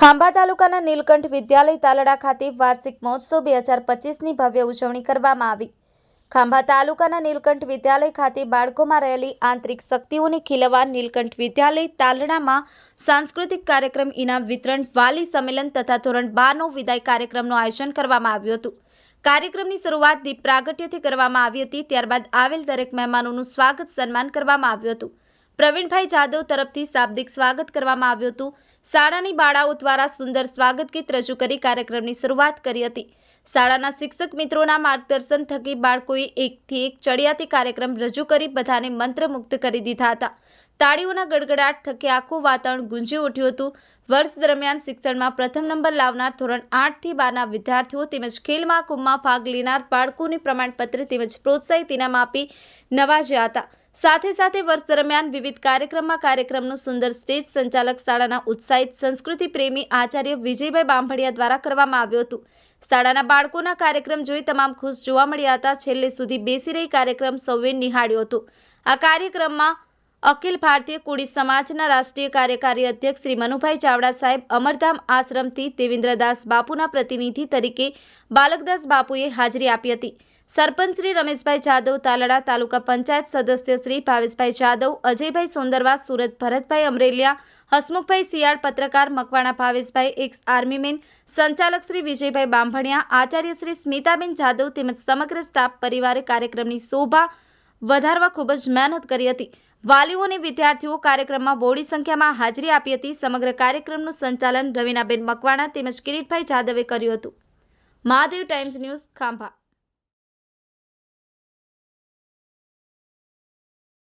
ખાંભા તાલુકાના નીલકંઠ વિદ્યાલય તાલડા ખાતે વાર્ષિક મહોત્સવ બે હજાર પચીસની ભવ્ય ઉજવણી કરવામાં આવી. ખાંભા તાલુકાના નીલકંઠ વિદ્યાલય ખાતે બાળકોમાં રહેલી આંતરિક શક્તિઓને ખીલવા નીલકંઠ વિદ્યાલય તાલડામાં સાંસ્કૃતિક કાર્યક્રમ, ઇનામ વિતરણ, વાલી સંમેલન તથા ધોરણ બારનો વિદાય કાર્યક્રમનું આયોજન કરવામાં આવ્યું હતું. કાર્યક્રમની શરૂઆત દીપ પ્રાગટ્યથી કરવામાં આવી હતી. ત્યારબાદ આવેલ દરેક મહેમાનોનું સ્વાગત સન્માન કરવામાં આવ્યું હતું. પ્રવીણભાઈ જાદવ તરફથી શાબ્દિક સ્વાગત કરવામાં આવ્યું હતું. શાળાની બાળાઓ દ્વારા સુંદર સ્વાગત ગીત રજૂ કરી કાર્યક્રમની શરૂઆત કરી હતી. શાળાના શિક્ષક મિત્રોના માર્ગદર્શન થકી બાળકોએ એકથી એક ચડિયાતી કાર્યક્રમ રજૂ કરી બધાને મંત્રમુગ્ધ કરી દીધા હતા. તાળીઓના ગડગડાટ થકી આખું વાતાવરણ ગુંજી ઉઠ્યું હતું. વર્ષ દરમિયાન શિક્ષણમાં પ્રથમ નંબર લાવનાર ધોરણ આઠથી બારના વિદ્યાર્થીઓ તેમજ ખેલ મહાકુંભમાં ભાગ લેનાર બાળકોને પ્રમાણપત્ર તેમજ પ્રોત્સાહિત ઇનામ આપી નવાજ્યા હતા. સાથે સાથે વર્ષ દરમિયાન વિવિધ કાર્યક્રમમાં કાર્યક્રમનું સુંદર સ્ટેજ સંચાલક શાળાના ઉત્સાહિત સંસ્કૃતિ પ્રેમી આચાર્ય વિજયભાઈ બાંભડિયા દ્વારા કરવામાં આવ્યું હતું. શાળાના બાળકોના કાર્યક્રમ જોઈ તમામ ખુશ જોવા મળ્યા હતા. છેલ્લે સુધી બેસી રહી કાર્યક્રમ સૌએ નિહાળ્યો હતો. આ કાર્યક્રમમાં અખિલ ભારતીય કોળી સમાજના રાષ્ટ્રીય કાર્યકારી અધ્યક્ષ શ્રી મનુભાઈ ચાવડા સાહેબ અમરધામ આશ્રમથી દેવેન્દ્રદાસ બાપુના પ્રતિનિધિ તરીકે બાલકદાસ બાપુએ હાજરી આપી હતી. સરપંચ શ્રી રમેશભાઈ જાદવ, તાલડા તાલુકા પંચાયત સદસ્ય શ્રી ભાવેશભાઈ જાદવ, અજયભાઈ સોંદરવા, સુરત ભરતભાઈ અમરેલિયા, હસમુખભાઈ શિયાળ, પત્રકાર મકવાણા ભાવેશભાઈ એક્સ આર્મીમેન સંચાલક શ્રી વિજયભાઈ બાંભણિયા, આચાર્ય શ્રી સ્મિતાબેન જાદવ તેમજ સમગ્ર સ્ટાફ પરિવારે કાર્યક્રમની શોભા વધારવા ખૂબ જ મહેનત કરી હતી. વાલીઓને વિદ્યાર્થીઓ કાર્યક્રમમાં બોડી સંખ્યામાં હાજરી આપી હતી. સમગ્ર કાર્યક્રમનું સંચાલન રવીનાબેન મકવાણા તેમજ કિરીટભાઈ જાદવે કર્યું હતું. Mahadev Times News Khambha.